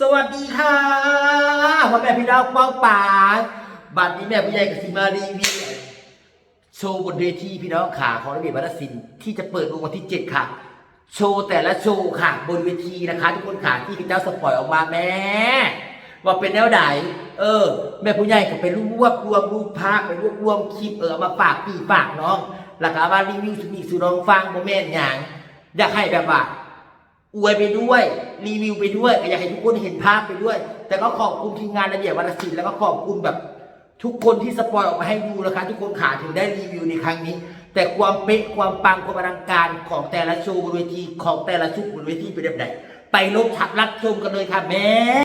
สวัสดีค่ะพ่อแม่พี่น้องป้องป่าบัดนี้แม่ผู้ใหญ่กับสิมารีวิวโชว์บนเวทีพี่น้องขาของระเบียบวัฒนศิลป์ที่จะเปิดวงวันที่ 7 ค่ะ โชว์แต่ละโชว์ค่ะบนเวทีนะคะ ทุกคนขาที่พี่เจ้าสปอยออกมาแม่ว่าเป็นแนวไหนเออ แม่ผู้ใหญ่ก็ไปรวบรวมรูปภาพไปรวบรวมคลิปเออมาฝากพี่ฝากน้องแล้วก็เอามารีวิวสุนีสุน้องฟังโมเมนต์อย่างอยากให้แบบว่า อวยไปด้วย รีวิวไปด้วยอยากให้ทุกคนเห็นภาพไปด้วย แต่ก็ขอบคุณทีมงานระเบียบวัฒนศิลป์แล้วก็ขอบคุณแบบทุกคนที่สปอยออกมาให้ดูนะคะ ทุกคนขาถึงได้รีวิวในครั้งนี้ แต่ความเป๊ะความปังความอลังการของแต่ละโชว์บนเวทีของแต่ละชุดบนเวทีเป็นแบบไหนไปลบทับรับชมกันเลยค่ะแม่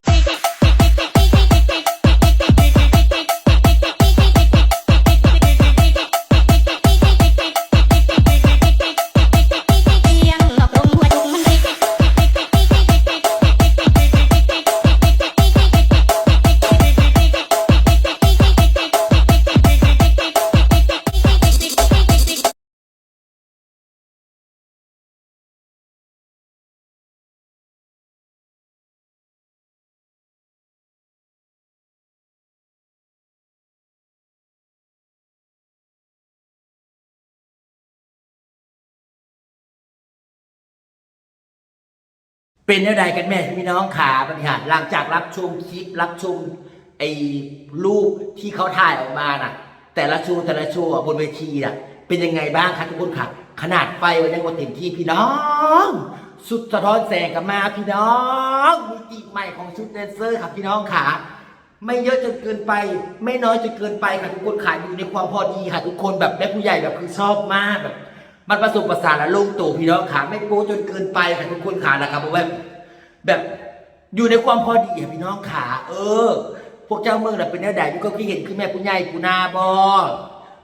เป็นอะไรกันแม่พี่น้องขาบริหารหลังจากรับชมคลิปรับชมไอ้รูปที่เขาถ่ายออกมาน่ะ แต่ละชว์แต่ละชว์อะบนเวทีน่ะ เป็นยังไงบ้างคะทุกคนค่ะ ขนาดไฟมันยังกว่าเต็มที่พี่น้อง สุดสะท้อนแสงกลับมาพี่น้องมิติใหม่ของชุดแดนเซอร์ค่ะพี่น้องขาไม่เยอะจนเกินไป ไม่น้อยจนเกินไปค่ะทุกคนขาอยู่ในความพอดีค่ะทุกคนแบบแม่ผู้ใหญ่แบบคือชอบมากแบบ มันผสมผสานและลงตัวพี่น้องขาไม่โป๊จนเกินไปค่ะทุกคนขานะครับแบบแบบอยู่ในความพอดีค่ะพี่น้องขาเออ พวกเจ้าเมืองน่ะเป็นแนวใดพี่ก็ที่เห็นคือแม่ผู้ใหญ่ปูนาบอ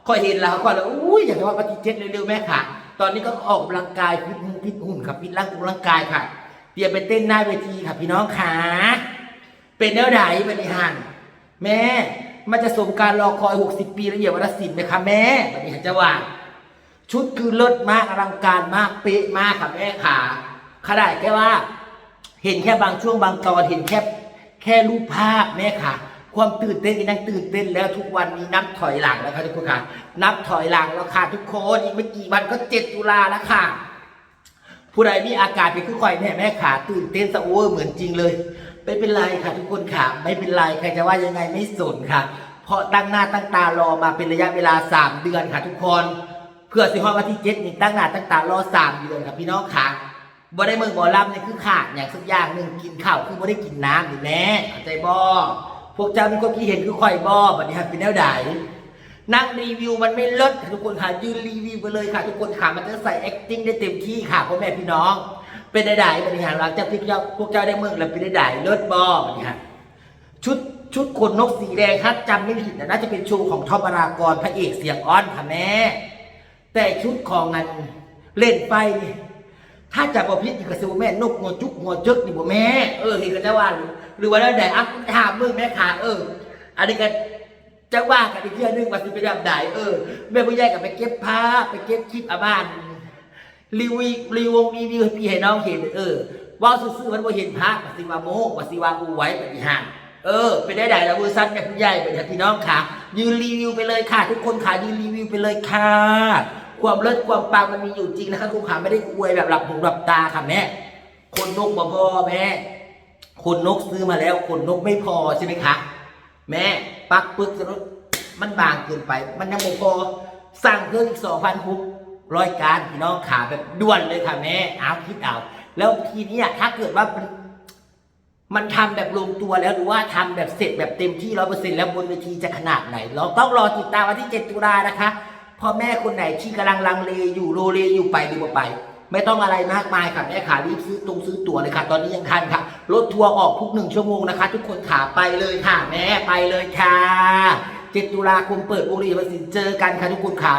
คอยเห็นแล้วก็เลยอุ้ยอยากจะว่าปฏิเจตเร็วๆแม่ค่ะ ตอนนี้ก็ออกกำลังกายพิษพิษหุ่นครับพิษร่างกร่างกายค่ะเตรียมไปเต้นหน้าเวทีค่ะพี่น้องขาเป็นแนวใดบริหารแม่มันจะสมการรอคอย 60 ปีระเบียบวัฒนศิลป์ไหมคะแม่บริหารจะว่า ชุดคือเลิศมากอลังการมากเป๊ะมากค่ะแม่ขาขนาดแค่ว่า เห็นแค่บางช่วงบางตอนเห็นแค่แค่รูปภาพแม่ค่ะความตื่นเต้นก็ยังตื่นเต้นแล้วทุกวันนี้นับถอยหลังแล้วค่ะทุกคนค่ะ นับถอยหลังแล้วค่ะทุกคนอีกไม่กี่วันก็เจ็ดตุลาแล้วค่ะ ผู้ใดมีอาการเป็นคือข่อยแม่แม่ขาตื่นเต้นสะโอเวอร์เหมือนจริงเลยไม่เป็นไรค่ะ ทุกคนค่ะ ไม่เป็นไรใครจะว่ายังไงไม่สนค่ะ เพราะตั้งหน้าตั้งตารอมาเป็นระยะเวลา3เดือนค่ะ ทุกคน พื่อสิฮอดวันที่เจ็ดนี่ตั้งหน้าตั้งตารอ3เดือนค่ะพี่น้องค่ะบ่ได้เมืองบ่อลำเนี่ยคือขาดอย่างสักอย่างหนึ่งกินข้าวคือบ่ได้กินน้ำนี่แม่เข้าใจบ่พวกเจ้ามีคนที่เห็นคือข่อยบ่บัดนี้ครับเป็นแนวใดนั่งรีวิวมันไม่เลิศทุกคนค่ะยืนรีวิวไปเลยค่ะ ทุกคนค่ะมันจะใส่ acting ได้เต็มที่ค่ะพ่อแม่พี่น้อง เป็นได้ได้บริหารหลังจากที่เจ้าพวกเจ้าได้เมืองแล้วเป็นได้ได้เลิศบอบริหารชุดชุดขนนกสีแดงถ้าจำไม่ผิดนะน่าจะเป็นโชว์ของทอมารากรพระเอกเสียงอ้อนค่ะแม่ แต่ชุดของงานเล่นไปนี่ถ้าจะบอกพิษนี่ก็สิบ่แม่นกหัวจุกหัวจึกนี่บ่แม่ เออเห็นกันจะว่าหรือว่าแล้วแต่อะถามมึงแม่ขาเออ อันนี้ก็จะว่ากันอีกเรื่องหนึงว่าสิไปแบบไหนเออแม่ผู้ใหญ่กับไปเก็บภาพไปเก็บคลิปอาบ้านรีวิวรีวงรีวิวพี่ให้น้องเห็นเออว่าซื่อๆมันบ่เห็นภาพว่าสิว่าโมกว่าสิว่าอูไว้แบบนี้ฮะเออเป็นได้ไหนแล้วมือสั้นแม่ผู้ใหญ่เป็นพี่น้องค่ะยืนรีวิวไปเลยค่ะ ทุกคนค่ะยืนรีวิวไปเลยค่ะ ความเลิศความปังมันมีอยู่จริงนะคะทุกคนค่ะไม่ได้อวยแบบหลับหูหลับตาค่ะแม่คนนกบ่พอแม่คนนกซื้อมาแล้วคนนกไม่พอใช่ไหมคะ แม่ปักปึกสนุกมันบางเกินไป มันยังไม่พอสั่งเพิ่มอีกสองพันคุกร้อยการพี่น้องขาแบบด่วนเลยค่ะแม่เอาคิดเอาแล้วทีนี้ถ้าเกิดว่ามันมันทำแบบลงตัวแล้วหรือว่าทำแบบเสร็จแบบเต็มที่ร้อยเปอร์เซ็นต์แล้วบนเวทีจะขนาดไหน เราต้องรอติดตามวันที่7ตุลานะคะ พ่อแม่คนไหนที่กำลังลังเลอยู่โลเลอยู่ไปหรือบ่ไป ไม่ต้องอะไรมากมายค่ะแม่ขารีบซื้อตรงซื้อตั๋วเลยค่ะ ตอนนี้ยังทันค่ะรถทัวร์ออกทุกหนึ่งชั่วโมงนะคะ ทุกคนขาไปเลยค่ะแม่ไปเลยค่ะเจ็ดตุลาคมเปิดบุรีประสิทธิ์เจอกันค่ะทุกคนค่ะ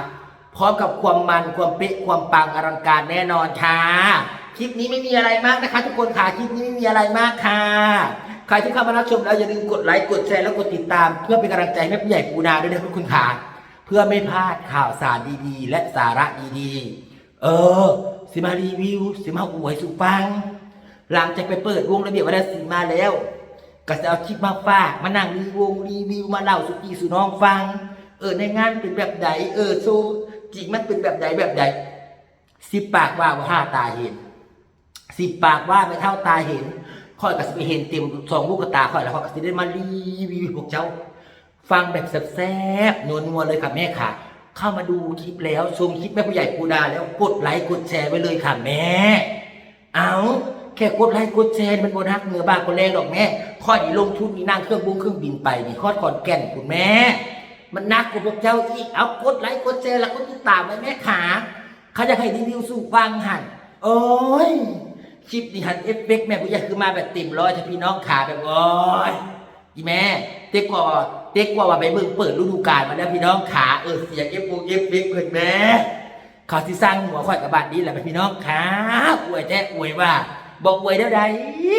พร้อมกับความมันความเป๊ะความปังอลังการแน่นอนค่ะคลิปนี้ไม่มีอะไรมากนะคะ ทุกคนค่ะคลิปนี้ไม่มีอะไรมากค่ะใครที่เข้ามารับชมแล้วอย่าลืมกดไลค์กดแชร์แล้วกดติดตาม เพื่อเป็นกำลังใจให้แม่ผู้ใหญ่ปูนาด้วยนะทุกคนค่ะ เพื่อไม่พลาดข่าวสารดีๆ และสาระดีๆ เออ สิมารีวิว สิมาอวยสุปัง หลังจากไปเปิดวงระเบียบวัฒนศิลป์มาแล้ว ก็จะเอาคลิปมาฝาก มานั่งรีวงรีวิวมาเล่าสุกี้สู่น้องฟัง เออในงานเป็นแบบใดเออโซจริงมันเป็นแบบใดแบบใดสิบปากว่าว่าห้าตาเห็น สิบปากว่าไม่เท่าตาเห็นค่อยก็สิไปเห็นเต็มสองลูกกระตาค่อยแล้วค่อยก็สิได้มารีวิวพวกเจ้า ฟังแบบแซ่บๆนัวๆเลยค่ะแม่ค่ะ เข้ามาดูคลิปแล้วชมคลิปแม่ผู้ใหญ่ปูดาแล้วกดไลค์กดแชร์ไว้เลยค่ะแม่ เอาแค่กดไลค์กดแชร์มันบนฮักเหนือบ้าคนแรงดอกแม่ข้อดีลงทุนนี่นั่งเครื่องบุ้งเครื่องบินไปนี่ข้อดขอนแก่นคุณแม่ มันนักกว่าพวกเจ้าอีกเอากดไลค์กดแชร์แล้วก็ติดตามไว้แม่ขาเขาจะให้รีวิวสู่ฟังหันโอ้ยคลิปนี่หันเอฟเฟกต์แม่ผู้ใหญ่คือมาแบบเต็มร้อยถ้าพี่น้องขาแบบโอ้ย อีแม่ เต็กกว่าเต็กกว่าว่าไปเบิ่งเปิดฤดูกาลมาแล้วพี่น้องขาเออเสียงเอฟปูเอฟเฟกเกินแม่เขาที่สร้างหัวข่อยกับบาดนี้แหละพี่น้องขาอวยแท้อวยว่าบอกอวยเท่าใด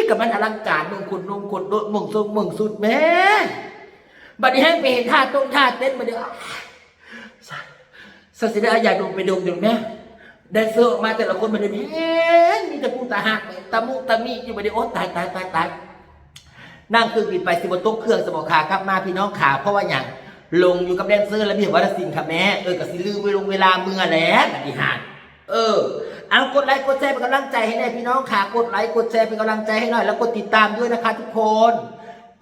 กับมันอลังการมืองคุณลงกดโดดมืองทรงมืองสุดแม่บัดนี้ให้ไปเห็นท่าต้นท่าเต้นมาเดี๋ยวสัสิดาอยากดมไปดมดูแม่แดนเซอร์ออกมาแต่ละคนมาเด้อมีแต่พูดตาหักตามุตามีอยู่มาเดี๋ยวโอ๊ตายตายตายตาย นั่งเครื่องบินไปสิบนโต๊ะเครื่องสมองขากลับมาพี่น้องขาเพราะว่าอย่างลงอยู่กับแดนเซอร์แล้วมีวัดสินค่ะแม่เออกับสิลืมไปลงเวลาเมื่อแล้วปฏิหารเออเอากดไลค์กดแชร์เป็นกำลังใจให้แน่พี่น้องขากดไลค์กดแชร์เป็นกำลังใจให้หน่อยแล้วกดติดตามด้วยนะคะทุกคน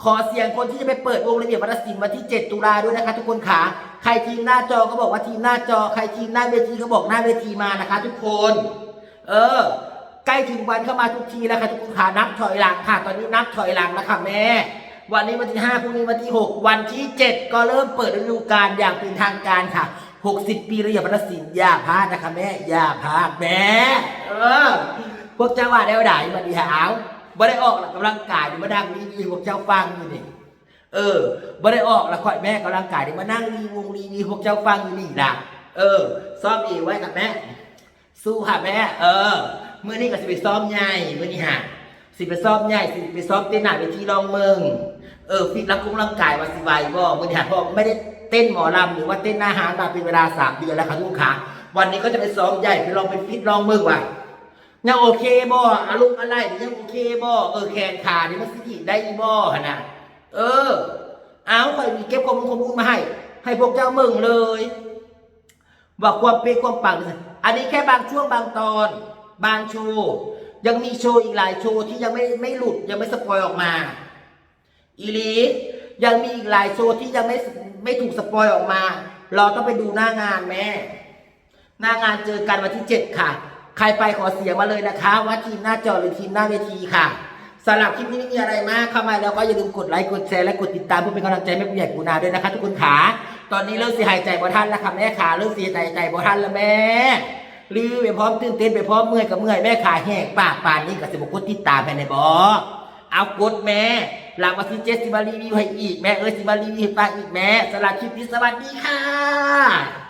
ขอเสียงคนที่จะไปเปิดวงระเบียบวัฒนศิลป์วันที่ 7 ตุลาด้วยนะคะ ทุกคนขาใครทีมหน้าจอก็บอกว่าทีมหน้าจอ ใครทีมหน้าเวทีก็บอกหน้าเวทีมานะคะ ทุกคน เออ ใกล้ถึงวันเข้ามาทุกทีแล้วค่ะทุกคนขานับถอยหลังค่ะ ตอนนี้นับถอยหลังแล้วค่ะแม่ วันนี้วันที่ห้าพรุ่งนี้วันที่หกวันที่เจ็ดก็เริ่มเปิดฤดูกาลอย่างเป็นทางการค่ะหกสิบปีระยะวัฒนศิลป์อย่าพลาดนะคะแม่อย่าพลาดแม่เออพวกเจ้าว่าได้ว่าได้บัดนี้หาวบ่ได้ออกหลักกำลังกายนี่มาดังรีวิวพวกเจ้าฟังอยู่นี่เออบ่ได้ออกแล้วคอยแม่กำลังกายนี่มานั่งรีวงรีวิวพวกเจ้าฟังอยู่นี่ล่ะ เออซ้อมองไว้กับแม่ สู้ค่ะแม่ เออ มื่อนี้ก็สิไปซ้อมใหญ่เมื่อนี้ฮะสิไปซ้อมใหญ่สิไปซ้อมเต้นหน้าเวทีรองเมืองเออฟิตรักกุ้งร่างกายว่าสิไหวบ่เมื่อนี้ฮะเพราะไม่ได้เต้นหมอลำหรือว่าเต้นหน้าหางมาเป็นเวลาสามเดือนแล้วค่ะทุกคนค่ะวันนี้ก็จะไปซ้อมใหญ่ไปลองไปฟิตรองเมืองว่ะยังโอเคบ่อารมณ์อะไรยังโอเคบ่เออแขนขานี่มันสิถีได้บ่หั่นะเออ เอาคอยมีเก็บข้อมูลข้อมูลมาให้ ให้พวกเจ้าเมืองเลยว่าความเป็นความปังอันนี้แค่บางช่วงบางตอน บางโชว์ ยังมีโชว์อีกหลายโชว์ที่ยังไม่ไม่หลุดยังไม่สปอยออกมา อีลียังมีอีกหลายโชว์ที่ยังไม่ไม่ถูกสปอยออกมา เราต้องไปดูหน้างานแม่ หน้างานเจอกันวันที่7ค่ะ ใครไปขอเสียงมาเลยนะคะ ว่าทีมหน้าจอหรือทีมหน้าเวทีค่ะสำหรับคลิปนี้ไม่มีอะไรมากเข้ามาแล้วก็อย่าลืมกดไลค์กดแชร์และกดติดตามเพื่อเป็นกำลังใจแม่ผู้ใหญ่ปูนาด้วยนะคะ ทุกคนขา ตอนนี้เริ่มเสียหายใจบ่ท่านแล้วค่ะแม่ขาเริ่มเสียใจใจบ่ท่านแล้วแม่ หรือไปพร้อมตื่นเต้นไปพร้อมเมื่อยกับเมื่อยแม่ขาแห้งปากปานนี้กับสิบกดติดตามภายในบอเอากดแม่หลังวันที่เจ็ดสิมารีวิวให้อีกแม่เอ้ยสิมารีวิวให้ฟังอีกแม่สลับคลิปนี้สวัสดีค่ะ